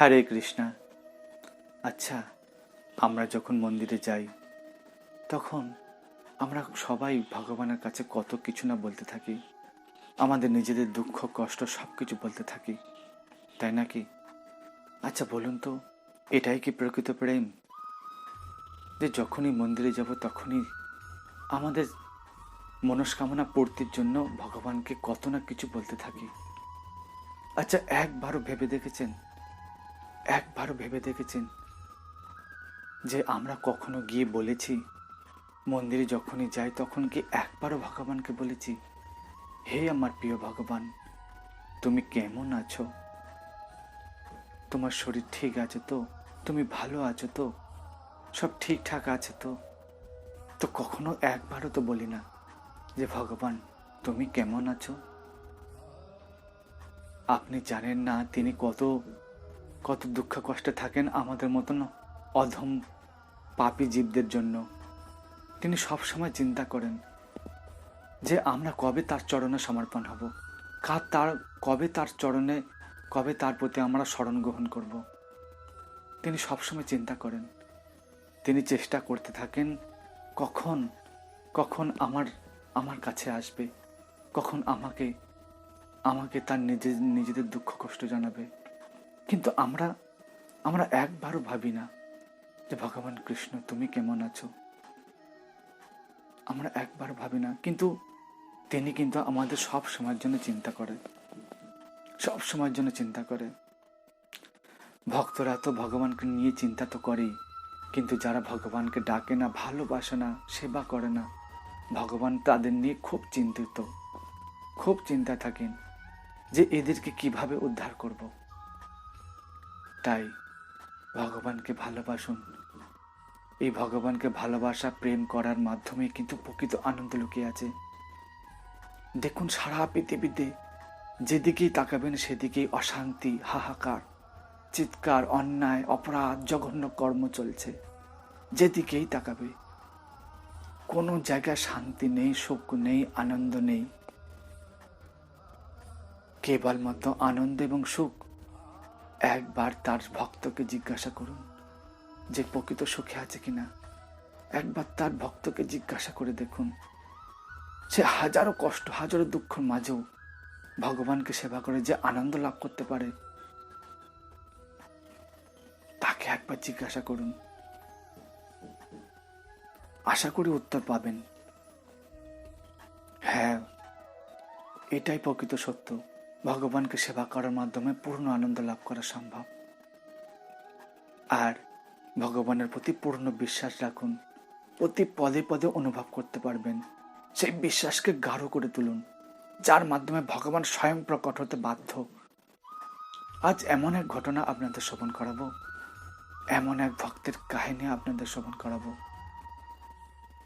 হরে কৃষ্ণা। আচ্ছা আমরা যখন মন্দিরে যাই, তখন আমরা সবাই ভগবানের কাছে কত কিছু না বলতে থাকি। আমাদের নিজেদের দুঃখ, কষ্ট সব কিছু বলতে থাকি। তাই নাকি আচ্ছা বলুন তো, এটাই কি প্রকৃত প্রেম? যে যখনই মন্দিরে যাব, তখনই আমাদের মনস্কামনা পূর্তির জন্য ভগবানকে কত না কিছু বলতে থাকি। আচ্ছা একবারও ভেবে দেখেছেন? একবারও ভেবে দেখেছেন যে আমরা কখনো গিয়ে বলেছি, মন্দিরে যখনই যাই তখন কি একবারও ভগবানকে বলেছি, হে আমার প্রিয় ভগবান, তুমি কেমন আছো? তোমার শরীর ঠিক আছে তো? তুমি ভালো আছো তো? সব ঠিকঠাক আছে তো? তো কখনো একবারও তো বলি না যে, ভগবান, তুমি কেমন আছো? আপনি জানেন না তিনি কত কত দুঃখ কষ্টে থাকেন আমাদের মতন অধম পাপী জীবদের জন্য। তিনি সব সময় চিন্তা করেন যে আমরা কবে তার চরণে সমর্পণ হব। কার তার, কবে তার চরণে, কবে তার প্রতি আমরা স্মরণ গ্রহণ করব? তিনি সবসময় চিন্তা করেন। তিনি চেষ্টা করতে থাকেন, কখন কখন আমার আমার কাছে আসবে? কখন আমাকে আমাকে তার নিজে নিজেদের দুঃখ কষ্ট জানাবে? কিন্তু আমরা আমরা একবারও ভাবি না যে, ভগবান কৃষ্ণ, তুমি কেমন আছো? আমরা একবার ভাবি না, কিন্তু তিনি কিন্তু আমাদের সব সময়ের জন্য চিন্তা করে। সব সময়ের জন্য চিন্তা করে। ভক্তরা তো ভগবানকে নিয়ে চিন্তা তো করেই, কিন্তু যারা ভগবানকে ডাকে না, ভালোবাসে না, সেবা করে না, ভগবান তাদের নিয়ে খুব চিন্তিত। খুব চিন্তা থাকেন যে, এদেরকে কীভাবে উদ্ধার করব? তাই ভগবানকে ভালোবাসুন। এই ভগবানকে ভালোবাসা, প্রেম করার মাধ্যমে কিন্তু প্রকৃত আনন্দ লুকিয়ে আছে। দেখুন সারা পৃথিবীতে যেদিকেই তাকাবেন সেদিকেই অশান্তি, হাহাকার, চিৎকার, অন্যায়, অপরাধ, জঘন্য কর্ম চলছে, যেদিকেই তাকাবে। কোনো জায়গায় শান্তি নেই, সুখ নেই, আনন্দ নেই। কেবলমাত্র আনন্দ এবং সুখ একবার তার ভক্তকে জিজ্ঞাসা করুন যে প্রকৃত সুখে আছে কিনা। একবার তার ভক্তকে জিজ্ঞাসা করে দেখুন। সে হাজারো কষ্ট, হাজারো দুঃখের মাঝেও ভগবানকে সেবা করে, যে আনন্দ লাভ করতে পারে। তাকে একবার জিজ্ঞাসা করুন। আশা করি উত্তর পাবেন। হ্যাঁ এটাই প্রকৃত সত্য। ভগবানকে সেবা করার মাধ্যমে পূর্ণ আনন্দ লাভ করা সম্ভব। আর ভগবানের প্রতি পূর্ণ বিশ্বাস রাখুন। প্রতি পদে পদে অনুভব করতে পারবেন। সেই বিশ্বাসকে গাঢ় করে তুলুন, যার মাধ্যমে ভগবান স্বয়ং প্রকট হতে বাধ্য। আজ এমন এক ঘটনা আপনাদের শ্রবণ করাবো। এমন এক ভক্তের কাহিনী আপনাদের শ্রবণ করাবো।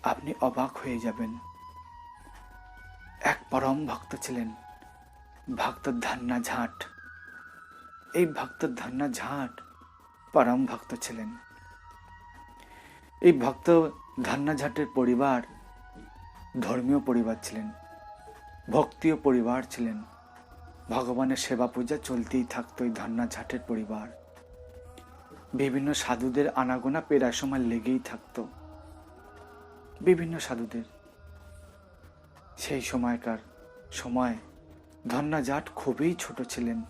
আপনি অবাক হয়ে যাবেন। এক পরম ভক্ত ছিলেন। ভক্ত ধান্না ঝাট এই ভক্ত ধান্না ঝাট পরম ভক্ত ছিলেন। এই ভক্ত ধান্না ঝাটের পরিবার ধর্মীয় পরিবার ছিলেন ভক্তীয় পরিবার ছিলেন। ভগবানের সেবা পূজা চলতেই থাকতো এই ধন্না ঝাটের পরিবার। বিভিন্ন সাধুদের আনাগোনা পেরার সময় লেগেই থাকতো। বিভিন্ন সাধুদের। সেই সময়কার সময় ধন্না জাট খুবই ছোট ছিলেন।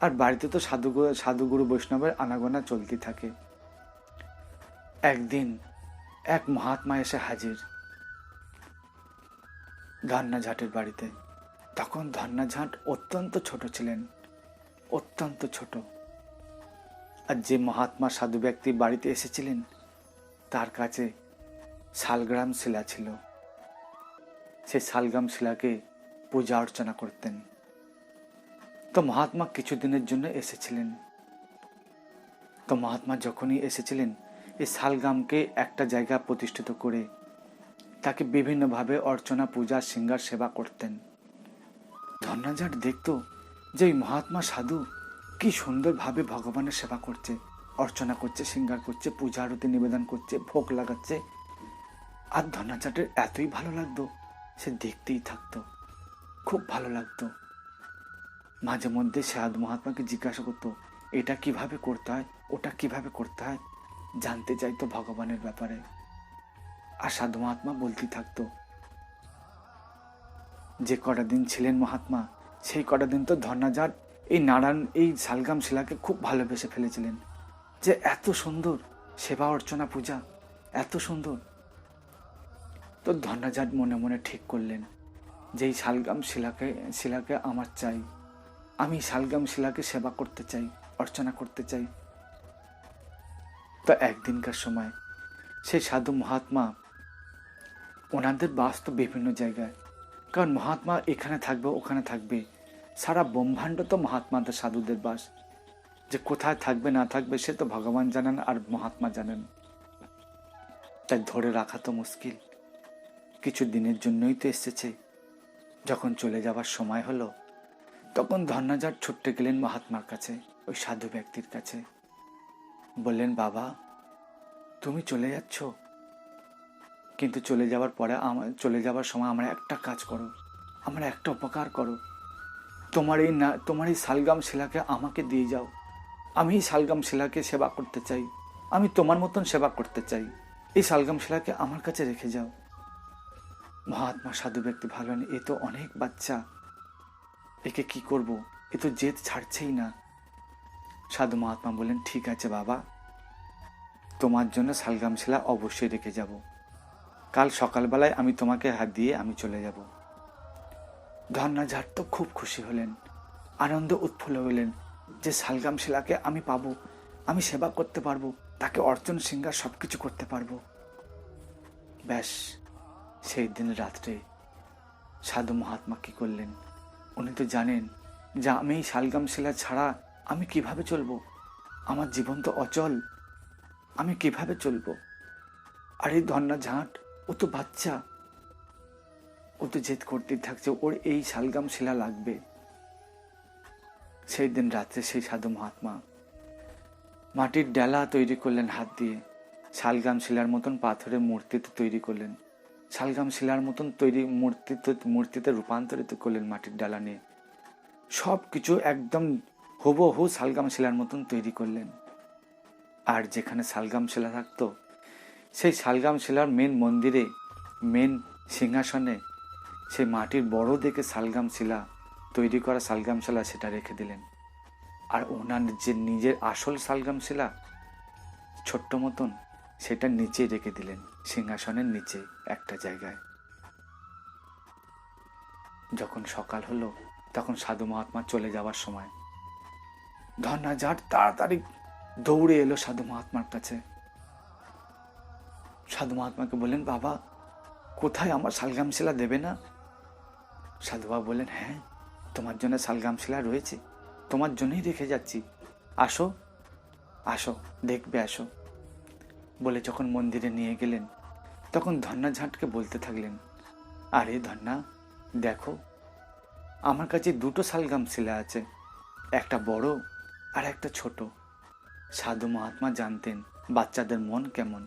আর বাড়িতে তো সাধু সাধুগুরু বৈষ্ণবের আনাগোনা চলতে থাকে। একদিন এক মহাত্মা এসে হাজির ধন্না ঝাটের বাড়িতে। তখন ধন্না ঝাট অত্যন্ত ছোট ছিলেন, অত্যন্ত ছোট। আর যে মহাত্মা সাধু ব্যক্তি বাড়িতে এসেছিলেন, তার কাছে শালগ্রাম শিলা ছিল। সে শালগ্রাম শিলাকে পূজা অর্চনা করতেন। তো মহাত্মা কিছুদিনের জন্য এসেছিলেন। তো মহাত্মা যখনই এসেছিলেন এই শালগ্রামকে একটা জায়গা প্রতিষ্ঠিত করে তাকে বিভিন্নভাবে অর্চনা, পূজা সিঙ্গার সেবা করতেন। ধন্যাজাট দেখত যে এই মহাত্মা সাধু কি সুন্দরভাবে ভগবানের সেবা করছে, অর্চনা করছে সিঙ্গার করছে, পূজা আরতি নিবেদন করছে, ভোগ লাগাচ্ছে। আর ধন্যাচাটের এতই ভালো লাগতো, সে দেখতেই থাকতো। খুব ভালো লাগতো। মাঝে মধ্যে সাধু মহাত্মাকে জিজ্ঞাসা করতো, এটা কীভাবে করতে হয়? ওটা কীভাবে করতে হয়? জানতে চাইতো ভগবানের ব্যাপারে। আর সাধু মহাত্মা বলতে থাকতো, যে কটা দিন ছিলেন মহাত্মা, সেই কটা দিন তো ধর্নাজাট এই নারায়ণ, এই শালগাম শিলাকে খুব ভালোবেসে ফেলেছিলেন। যে এত সুন্দর সেবা অর্চনা পূজা, এত সুন্দর। তো ধর্নাজাট মনে মনে ঠিক করলেন। যে এই শালগাম শিলাকে শিলাকে আমার চাই। আমি শালগাম শিলাকে সেবা করতে চাই, অর্চনা করতে চাই। তো একদিনকার সময় সেই সাধু মহাত্মা, ওনাদের বাস তো বিভিন্ন জায়গায়। কারণ মহাত্মা এখানে থাকবে, ওখানে থাকবে। সারা ব্রহ্মাণ্ড তো মহাত্মাদের, সাধুদের বাস। যে কোথায় থাকবে, না থাকবে, সে তো ভগবান জানেন আর মহাত্মা জানেন। তাই ধরে রাখা তো মুশকিল। কিছু দিনের জন্যই তো এসেছে। যখন চলে যাবার সময় হলো, তখন ধর্নাজাট ছুটতে গেলেন মহাত্মার কাছে, ওই সাধু ব্যক্তির কাছে। বললেন, বাবা, তুমি চলে যাচ্ছ? কিন্তু চলে যাওয়ার পরে আমার চলে যাওয়ার সময় আমরা একটা কাজ করো, আমরা একটা উপকার করো। তোমার এই না, তোমার এই শালগাম শিলাকে আমাকে দিয়ে যাও। আমি এই শালগাম শিলাকে সেবা করতে চাই। আমি তোমার মতন সেবা করতে চাই। এই শালগাম শিলাকে আমার কাছে রেখে যাও। মহাত্মা সাধু ব্যক্তি ভাবলেন, এ তো অনেক বাচ্চা। একে কি করব? এ তো জেদ ছাড়ছেই না। সাধু মহাত্মা বললেন, ঠিক আছে বাবা। তোমার জন্য শালগাম শিলা অবশ্যই রেখে যাব। কাল সকালবেলায় আমি তোমাকে হাত দিয়ে আমি চলে যাব। ধর্নাঝাট তো খুব খুশি হলেন, আনন্দ উৎফুল্ল হলেন যে শালগাম শিলাকে আমি পাবো, আমি সেবা করতে পারব, তাকে অর্চন সিঙ্গার সব কিছু করতে পারব। ব্যাস। সেই দিন রাত্রে সাধু মহাত্মা কি করলেন? উনি তো জানেন যে আমি এই শালগাম শিলা ছাড়া আমি কীভাবে চলবো? আমার জীবন তো অচল, আমি কীভাবে চলবো? আর এই ধর্না ঝাঁট, ও তো বাচ্চা। ও তো জেদ করতেই থাকছে, ওর এই শালগাম শিলা লাগবে। সেই দিন রাত্রে সেই সাধু মহাত্মা মাটির ডালা তৈরি করলেন হাত দিয়ে শালগাম শিলার মতন পাথরের মূর্তিতে তৈরি করলেন। শালগাম শিলার মতন তৈরি মূর্তিতে মূর্তিতে রূপান্তরিত করলেন মাটির ডালা নিয়ে। সব কিছু একদম হুবহু শালগাম শিলার মতন তৈরি করলেন। আর যেখানে শালগাম শিলা থাকতো, সেই শালগাম শিলার মেন মন্দিরে মেন সিংহাসনে, সেই মাটির বড় দেখে শালগাম শিলা, তৈরি করা শালগাম শিলা সেটা রেখে দিলেন। আর ওনার যে নিজের আসল শালগাম শিলা, ছোট্ট মতন সেটা নিচে রেখে দিলেন, সিংহাসনের নিচে একটা জায়গায়। যখন সকাল হলো, তখন সাধু মহাত্মা চলে যাওয়ার সময়। ধর্না যার তাড়াতাড়ি দৌড়ে এলো সাধু মহাত্মার কাছে। সাধু মহাত্মাকে বললেন, বাবা, কোথায় আমার শালগাম শিলা দেবে না? সাধু বাবা বললেন হ্যাঁ তোমার জন্য শালগাম শিলা রয়েছে, তোমার জন্যই রেখে যাচ্ছি। আসো আসো, দেখবে, আসো। বলে যখন মন্দিরে নিয়ে গেলেন, তখন ধন্না ঝাঁটকে বলতে থাকলেন, আরে ধন্না, দেখো, আমার কাছে দুটো শালগাম শিলা আছে, একটা বড় আর একটা ছোট। সাধু মহাত্মা জানতেন বাচ্চাদের মন কেমন।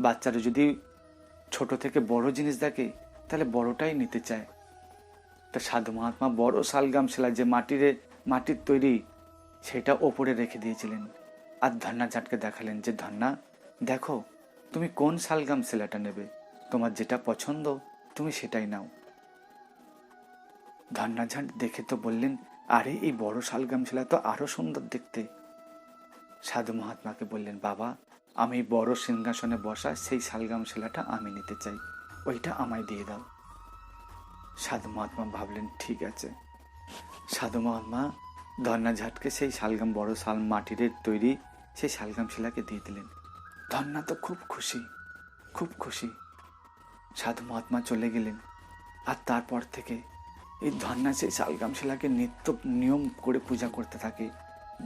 বাচ্চারা যদি ছোট থেকে বড় জিনিস দেখে, তাহলে বড়টাই নিতে চায়। তা সাধু মহাত্মা বড় শালগাম শিলা যে মাটিরে, মাটির তৈরি, সেটা ওপরে রেখে দিয়েছিলেন। আর ধন্না ঝাটকে দেখালেন যে, ধন্না দেখো, তুমি কোন শালগাম শিলাটা নেবে? তোমার যেটা পছন্দ, তুমি সেটাই নাও। ধন্না ঝাট দেখে তো বললেন, আরে, এই বড় শালগাম শিলা তো আরও সুন্দর দেখতে। সাধু মহাত্মাকে বললেন, বাবা, আমি বড় সিংহাসনে বসা সেই শালগাম শিলাটা আমি নিতে চাই। ওইটা আমায় দিয়ে দাও। সাধু মহাত্মা ভাবলেন, ঠিক আছে। সাধু মহাত্মা ধর্না ঝাটকে সেই শালগাম বড় শাল মাটির তৈরি সেই শালগাম শিলাকে দিয়ে দিলেন। ধন্না তো খুব খুশি খুব খুশি। সাধু মহাত্মা চলে গেলেন আর তারপর থেকে এই ধন্না সেই শালগাম শিলাকে নিত্য নিয়ম করে পূজা করতে থাকে,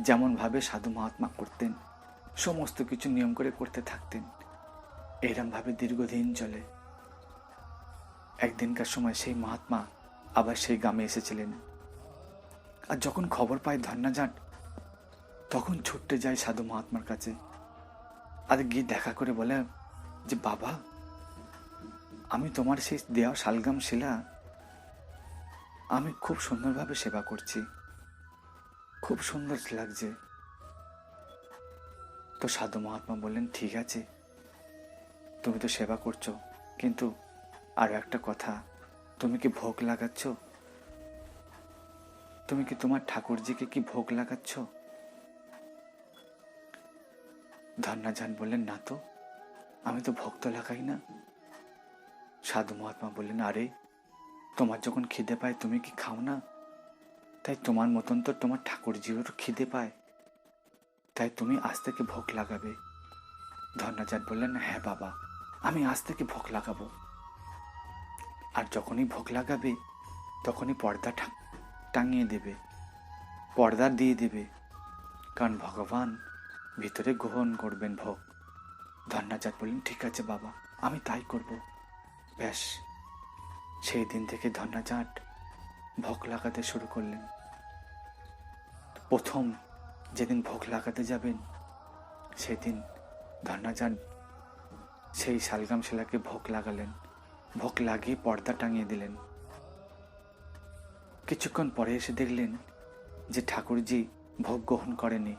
যেমনভাবে সাধু মহাত্মা করতেন, সমস্ত কিছু নিয়ম করে করতে থাকতেন। এরমভাবে দীর্ঘদিন চলে। একদিনকার সময় সেই মহাত্মা আবার সেই গ্রামে এসেছিলেন। আর যখন খবর পায় ধন্না যাট তখন ছুটতে যায় সাধু মহাত্মার কাছে। আর গিয়ে দেখা করে বলে যে, বাবা, আমি তোমার সেই দেওয়া শালগাম শিলা আমি খুব সুন্দরভাবে সেবা করছি। খুব সুন্দর লাগছে। তো সাধু মহাত্মা বললেন, ঠিক আছে, তুমি তো সেবা করছ। কিন্তু আরও একটা কথা, তুমি কি ভোগ লাগাচ্ছ? তুমি কি তোমার ঠাকুরজিকে কি ভোগ লাগাচ্ছ? ধন্যাজান বললেন, না তো, আমি তো ভক্ত লাগাই না। সাধু মহাত্মা বললেন, আরে, তোমার যখন খিদে পায়, তুমি কি খাও না? তাই তোমার মতন তো তোমার ঠাকুরজিরও খিদে পায়। তাই তুমি আজ থেকে ভোগ লাগাবে। ধর্ণাচার্য বললেন হ্যাঁ বাবা, আমি আজ থেকে ভোগ লাগাবো। আর যখনই ভোগ লাগাবে, তখনই পর্দা টাঙিয়ে দেবে, পর্দা দিয়ে দেবে। কারণ ভগবান ভিতরে গ্রহণ করবেন ভোগ। ধর্ণাচার্য বললেন, ঠিক আছে বাবা, আমি তাই করব। ব্যাস, সেই দিন থেকে ধর্ণাচাট ভোগ লাগাতে শুরু করলেন। প্রথম যেদিন ভোগ লাগাতে যাবেন, সেদিন ধর্ণাচাট সেই শালগাম শিলাকে ভোগ লাগালেন। ভোগ লাগিয়ে পর্দা টাঙিয়ে দিলেন। কিছুক্ষণ পরে এসে দেখলেন যে ঠাকুরজি ভোগ গ্রহণ করেনি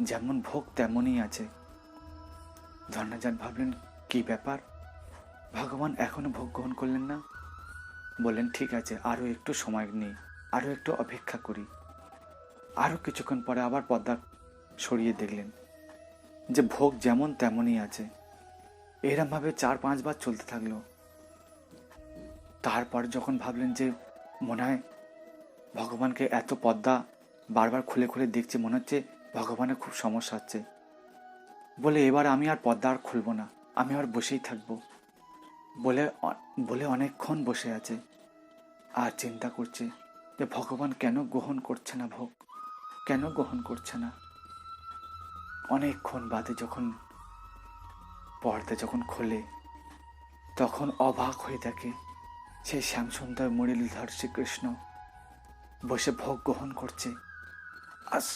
যেমন ভোগ তেমনই আছে। ধর্ণাজান ভাবলেন, কি ব্যাপার? ভগবান এখনও ভোগ গ্রহণ করলেন না? বললেন, ঠিক আছে, আরও একটু সময় নেই, আরও একটু অপেক্ষা করি। আরও কিছুক্ষণ পরে আবার পর্দা সরিয়ে দেখলেন যে ভোগ যেমন তেমনই আছে। এরমভাবে চার পাঁচবার চলতে থাকল। তারপর যখন ভাবলেন যে মনে হয় ভগবানকে এত পর্দা বারবার খুলে খুলে দেখছে, মনে হচ্ছে ভগবানের খুব সমস্যা হচ্ছে। বলে এবার আমি আর পর্দা আর খুলবো না, আমি আর বসেই থাকব। বলে বলে অনেকক্ষণ বসে আছে আর চিন্তা করছে যে ভগবান কেন গ্রহণ করছে না ভোগ? কেন গ্রহণ করছে না? অনেকক্ষণ বাদে যখন পর্দা যখন খোলে, তখন অবাক হয়ে থাকে সেই শ্যামসুন্দর মুরলীধর শ্রীকৃষ্ণ বসে ভোগ গ্রহণ করছে। আজ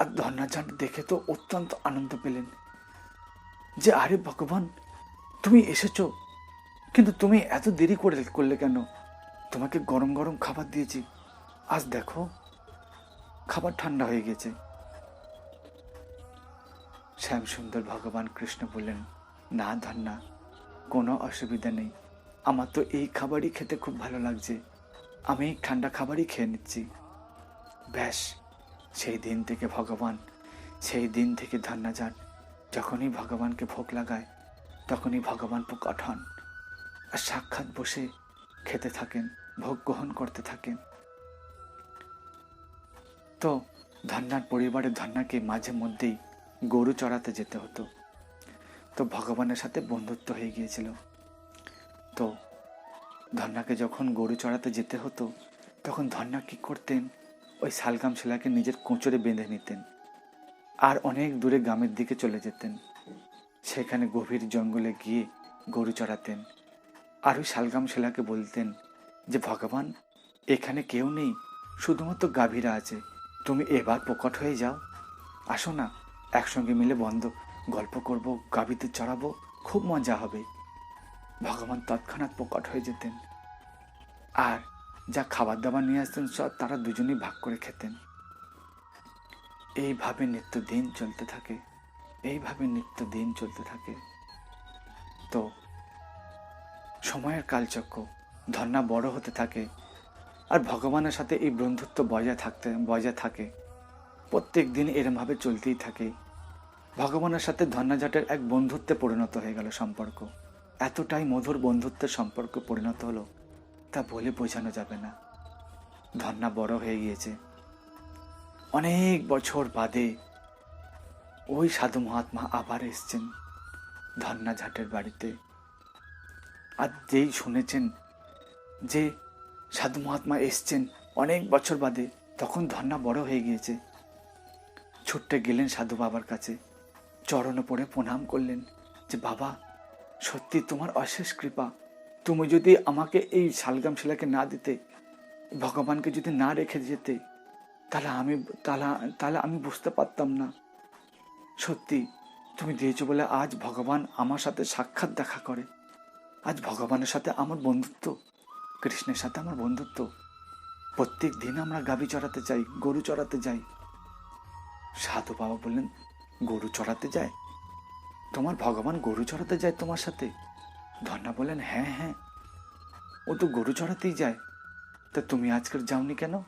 আর ধর্ণাচাঁদ দেখে তো অত্যন্ত আনন্দ পেলেন। যে আরে ভগবান, তুমি এসেছ, কিন্তু তুমি এত দেরি করে করলে কেন? তোমাকে গরম গরম খাবার দিয়েছি। আজ দেখো, খাবার ঠান্ডা হয়ে গেছে। শ্যামসুন্দর ভগবান কৃষ্ণ বললেন, না ধন্না, কোনো অসুবিধা নেই। আমার তো এই খাবারই খেতে খুব ভালো লাগছে। আমি ঠান্ডা খাবারই খেয়ে নিচ্ছি। ব্যাস সেই দিন থেকে ভগবান, সেই দিন থেকে ধন্না যান যখনই ভগবানকে ভোগ লাগায়, তখনই ভগবান প্রকট হন। আর সাক্ষাৎ বসে খেতে থাকেন, ভোগ গ্রহণ করতে থাকেন। তো ধন্যার পরিবারের ধন্যাকে মাঝে মধ্যেই গরু চড়াতে যেতে হতো। তো ভগবানের সাথে বন্ধুত্ব হয়ে গিয়েছিল। তো ধন্যাকে যখন গরু চড়াতে যেতে হতো, তখন ধন্যা কি করতেন? ওই শালগাম শিলাকে নিজের কোঁচড়ে বেঁধে নিতেন আর অনেক দূরে গ্রামের দিকে চলে যেতেন। সেখানে গভীর জঙ্গলে গিয়ে গরু চড়াতেন আর ওই শালগাম শিলাকে বলতেন যে, ভগবান, এখানে কেউ নেই, শুধুমাত্র গাভীরা আছে। তুমি এবার প্রকট হয়ে যাও। আসো না, একসঙ্গে মিলে বন্ধ গল্প করব গাভীতে চড়াবো, খুব মজা হবে। ভগবান তৎক্ষণাৎ প্রকট হয়ে যেতেন। আর যা খাবার দাবার নিয়ে আসতেন, সব তারা দুজনেই ভাগ করে খেতেন। এইভাবে নিত্য দিন চলতে থাকে, এইভাবে নিত্য দিন চলতে থাকে। তো সময়ের কালচক্র, ধর্ণা বড় হতে থাকে আর ভগবানের সাথে এই বন্ধুত্ব বজায় থাকতে, বজায় থাকে। প্রত্যেক দিন এরমভাবে চলতেই থাকে। ভগবানের সাথে ধন্যাজাটের এক বন্ধুত্বে পরিণত হয়ে গেল সম্পর্ক। এতটাই মধুর বন্ধুত্বের সম্পর্ক পরিণত হলো। তা বলে বোঝানো যাবে না। ধন্যা বড় হয়ে গিয়েছে। অনেক বছর বাদে ওই সাধু মহাত্মা আবার এসছেন ধন্যা ঝাটের বাড়িতে। আর যেই শুনেছেন যে সাধু মহাত্মা এসছেন অনেক বছর বাদে, তখন ধন্যা বড় হয়ে গিয়েছে। ছুটতে গেলেন সাধু বাবার কাছে। চরণে পড়ে প্রণাম করলেন যে, বাবা, সত্যি তোমার অশেষ কৃপা। তুমি যদি আমাকে এই শালগাম শিলাকে না দিতে, ভগবানকে যদি না রেখে যেতে, তাহলে আমি, তাহলে তাহলে আমি বুঝতে পারতাম না। সত্যি, তুমি দিয়েছ বলে আজ ভগবান আমার সাথে সাক্ষাৎ দেখা করে। আজ ভগবানের সাথে আমার বন্ধুত্ব, কৃষ্ণের সাথে আমার বন্ধুত্ব। প্রত্যেক দিন আমরা গাভী চড়াতে যাই, গরু চড়াতে যাই। সাধু বাবা বললেন, গরু চড়াতে যায়? তোমার ভগবান গরু চড়াতে যায় তোমার সাথে? ধন্না বলেন হ্যাঁ হ্যাঁ। ও তো গরু চড়াতেই যায়। তা তুমি আজকের যাওনি কেন?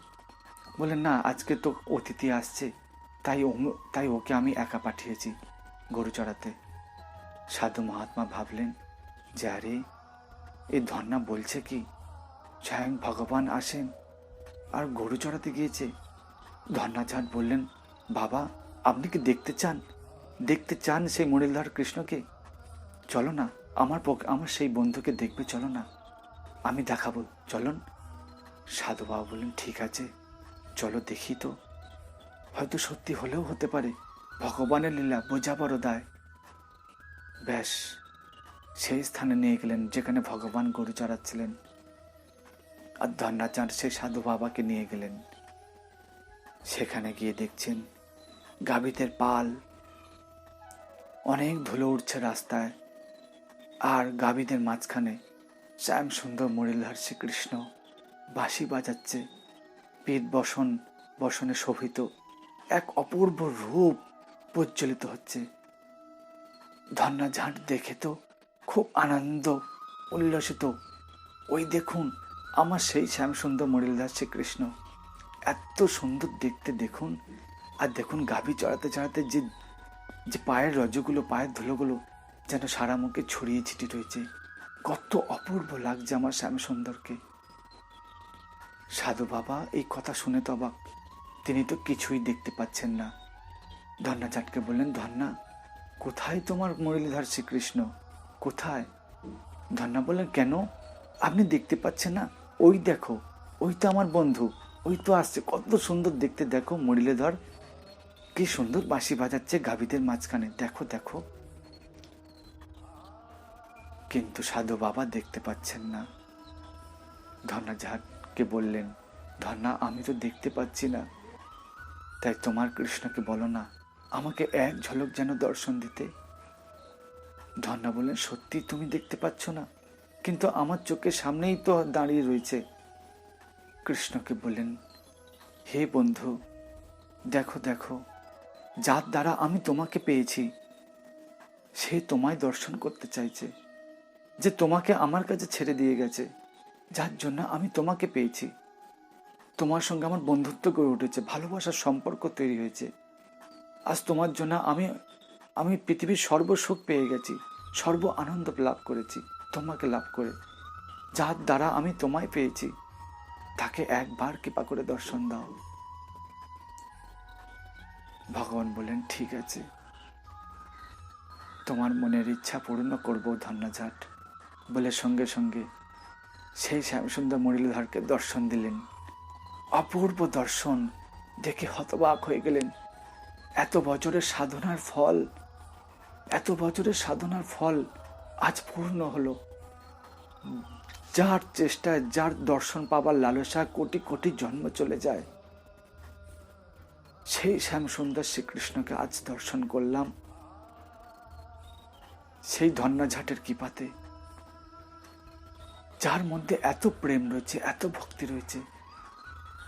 বলেন না, আজকে তো অতিথি আসছে। তাই ও, তাই ওকে আমি একা পাঠিয়েছি গরু চড়াতে। সাধু মহাত্মা ভাবলেন, যে আরে, এ ধন্না বলছে কি? স্বয়ং ভগবান আসেন আর গরু চড়াতে গিয়েছে। ধন্নাচাঁদ বললেন, বাবা, আপনি কি দেখতে চান? দেখতে চান সেই মুরিলধর কৃষ্ণকে? চলো না আমার আমার সেই বন্ধুকে দেখবে, চলো না। আমি দেখাবো। চলন। সাধু বাবা বললেন, ঠিক আছে। চলো দেখি তো। হয়তো সত্যি হলেও হতে পারে। ভগবানের লীলা বোঝা বড় দায়। ব্যাস, সেই স্থানে নিয়ে গেলেন, যেখানে ভগবান গরু চড়াচ্ছিলেন। আর ধন্যাচাঁদ সেই সাধু বাবাকে নিয়ে গেলেন। সেখানে গিয়ে দেখছেন, গাভীদের পাল অনেক ধুলো উঠছে রাস্তায়। আর গাভীদের মাঝখানে শ্যাম সুন্দর মুরিলধর শ্রীকৃষ্ণ, বাঁশি বাজাচ্ছে পীত বসন, বসনে শোভিত, এক অপূর্ব রূপ প্রজ্বলিত হচ্ছে। ধন্না ঝাঁট দেখে তো খুব আনন্দ উল্লসিত। ওই দেখুন আমার সেই শ্যামসুন্দর মরিলদাস শ্রীকৃষ্ণ। এত সুন্দর দেখতে দেখুন। আর দেখুন গাভী চড়াতে চড়াতে যে যে পায়ের রজগুলো, পায়ের ধুলোগুলো যেন সারা মুখে ছড়িয়ে ছিটিয়ে রয়েছে। কত অপূর্ব লাগছে আমার শ্যামসুন্দরকে সাধু বাবা এই কথা শুনে তো অবাক। তিনি তো কিছুই দেখতে পাচ্ছেন না। ধন্না চাটকে বললেন, ধন্না, কোথায় তোমার মুরলীধর শ্রীকৃষ্ণ? কোথায়? ধন্না বললেন, কেন? আপনি দেখতে পাচ্ছেন না? ওই দেখো, ওই তো আমার বন্ধু, ওই তো আসছে। কত সুন্দর দেখতে দেখো মুরলীধর। কি সুন্দর বাঁশি বাজাচ্ছে গাভীদের মাঝখানে। দেখো দেখো। কিন্তু সাধু বাবা দেখতে পাচ্ছেন না। ধন্না ঝাটকে বললেন, ধন্না, আমি তো দেখতে পাচ্ছি না। তাই তোমার কৃষ্ণকে বলো না, আমাকে এক ঝলক যেন দর্শন দিতে। ধন্না বললেন সত্যি তুমি দেখতে পাচ্ছ না, কিন্তু আমার চোখের সামনেই তো দাঁড়িয়ে রয়েছে। কৃষ্ণকে বললেন, হে বন্ধু, দেখো দেখো, যার দ্বারা আমি তোমাকে পেয়েছি, সে তোমায় দর্শন করতে চাইছে। যে তোমাকে আমার কাছে ছেড়ে দিয়ে গেছে, যার জন্য আমি তোমাকে পেয়েছি। তোমার সঙ্গে আমার বন্ধুত্ব গড়ে উঠেছে, ভালোবাসার সম্পর্ক তৈরি হয়েছে। আজ তোমার জন্য আমি আমি পৃথিবীর সর্বসুখ পেয়ে গেছি, সর্ব আনন্দ লাভ করেছি, তোমাকে লাভ করে, যার দ্বারা আমি তোমায় পেয়েছি। তাকে একবার কৃপা করে দর্শন দাও। ভগবান বললেন, ঠিক আছে। তোমার মনের ইচ্ছা পূর্ণ করব ধন্যঝাট। বলে সঙ্গে সঙ্গে সেই শ্যামসুন্দর মুরলীধরকে দর্শন দিলেন। অপূর্ব দর্শন দেখে হতবাক হয়ে গেলেন। এত বছরের সাধনার ফল, এত বছরের সাধনার ফল আজ পূর্ণ হলো। যার চেষ্টায় যার দর্শন পাবার লালসা কোটি কোটি জন্ম চলে যায়। সেই শ্যামসুন্দর শ্রীকৃষ্ণকে আজ দর্শন করলাম। সেই ধন্যাঝাটের কৃপাতে যার মধ্যে এত প্রেম রয়েছে, এত ভক্তি রয়েছে,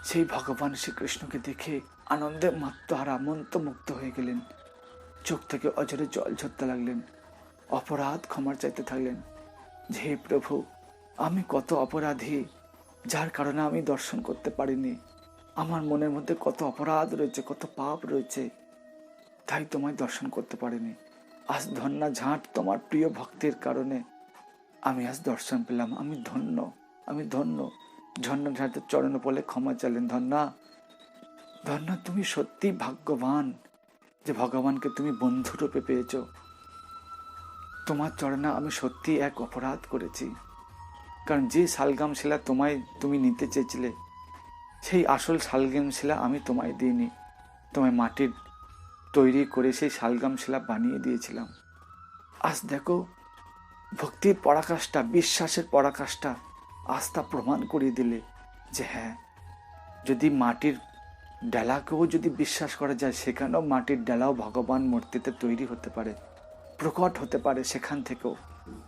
সেই ভগবান শ্রীকৃষ্ণকে দেখে আনন্দে মাত্মহারা মন্ত্রমুগ্ধ হয়ে গেলেন। চোখ থেকে অজরে জল ঝরতে লাগলেন, অপরাধ ক্ষমার চাইতে থাকলেন। যে হে প্রভু, আমি কত অপরাধী, যার কারণে আমি দর্শন করতে পারিনি। আমার মনের মধ্যে কত অপরাধ রয়েছে, কত পাপ রয়েছে, তাই তোমায় দর্শন করতে পারিনি। আজ ধন্যা ঝাঁট তোমার প্রিয় ভক্তের কারণে। আমি আজ দর্শন পেলাম, আমি ধন্য আমি ধন্য। ঝর্ণা ঝাঁটের চরণ বলে ক্ষমা চাইলেন, ধন্যা। ধন্যা, তুমি সত্যি ভাগ্যবান যে ভগবানকে তুমি বন্ধুরূপে পেয়েছ। তোমার চরণে আমি সত্যি এক অপরাধ করেছি। কারণ যে শালগাম শিলা তোমায় তুমি নিতে চেয়েছিলে, সেই আসল শালগাম শিলা আমি তোমায় দিইনি। তোমায় মাটির তৈরি করে সেই শালগাম শিলা বানিয়ে দিয়েছিলাম। আজ দেখো ভক্তির পরাকাশটা বিশ্বাসের পরাকাশটা আস্থা প্রমাণ করিয়ে দিলে যে হ্যাঁ যদি মাটির ডালাকেও যদি বিশ্বাস করা যায়, সেখানেও মাটির ডালাও ভগবান মূর্তিতে তৈরি হতে পারে, প্রকট হতে পারে সেখান থেকেও।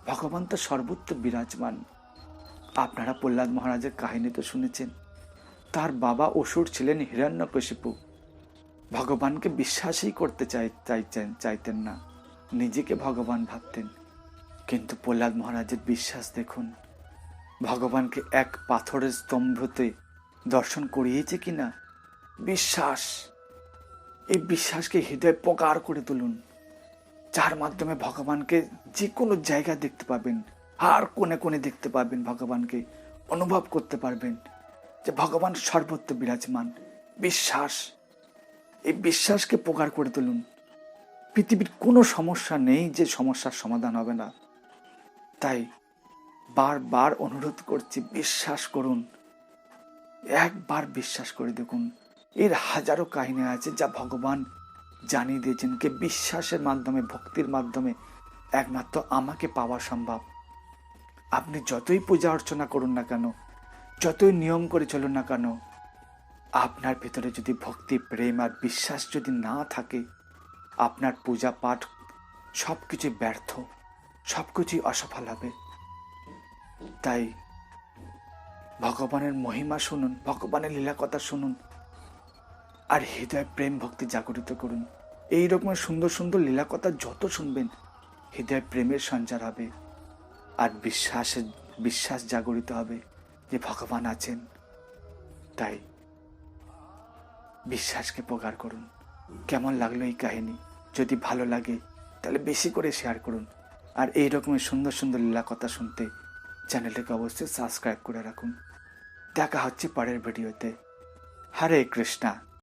ভগবান তো সর্বত্র বিরাজমান। আপনারা প্রহ্লাদ মহারাজের কাহিনী তো শুনেছেন। তার বাবা অসুর ছিলেন হিরণ্যকশিপু। ভগবানকে বিশ্বাসই করতে চাই চাইছেন চাইতেন না। নিজেকে ভগবান ভাবতেন। কিন্তু প্রহ্লাদ মহারাজের বিশ্বাস দেখুন, ভগবানকে এক পাথরের স্তম্ভতে দর্শন করিয়েছে কিনা? বিশ্বাস। এই বিশ্বাসকে হৃদয় প্রকার করে তুলুন, যার মাধ্যমে ভগবানকে যে কোনো জায়গায় দেখতে পাবেন আর কোণে কোণে দেখতে পাবেন, ভগবানকে অনুভব করতে পারবেন যে ভগবান সর্বত্র বিরাজমান। বিশ্বাস। এই বিশ্বাসকে প্রকার করে তুলুন। পৃথিবীর কোনো সমস্যা নেই যে সমস্যার সমাধান হবে না। তাই বারবার অনুরোধ করছি, বিশ্বাস করুন। একবার বিশ্বাস করে দেখুন, এর হাজারো কাহিনী আছে যা ভগবান জানিয়ে দিয়েছেন কে বিশ্বাসের মাধ্যমে, ভক্তির মাধ্যমে একমাত্র আমাকে পাওয়া সম্ভব। আপনি যতই পূজা অর্চনা করুন না কেন, যতই নিয়ম করে চলুন না কেন, আপনার ভিতরে যদি ভক্তি, প্রেম আর বিশ্বাস যদি না থাকে, আপনার পূজা পাঠ সব কিছুই ব্যর্থ। সব কিছুই অসফল হবে। তাই ভগবানের মহিমা শুনুন, ভগবানের লীলা কথা শুনুন, আর হৃদয় প্রেম ভক্তি জাগরিত করুন। এই রকমের সুন্দর সুন্দর লীলা কথা যত শুনবেন, হৃদয় প্রেমের সঞ্চার হবে, আর বিশ্বাসের, বিশ্বাস জাগরিত হবে যে ভগবান আছেন। তাই বিশ্বাসকে প্রকার করুন। কেমন লাগল এই কাহিনী? যদি ভালো লাগে, তাহলে বেশি করে শেয়ার করুন। আর এই রকমের সুন্দর সুন্দর লীলা কথা শুনতে চ্যানেলটাকে অবশ্যই সাবস্ক্রাইব করে রাখুন। দেখা হচ্ছে পরের ভিডিওতে। হরে কৃষ্ণা।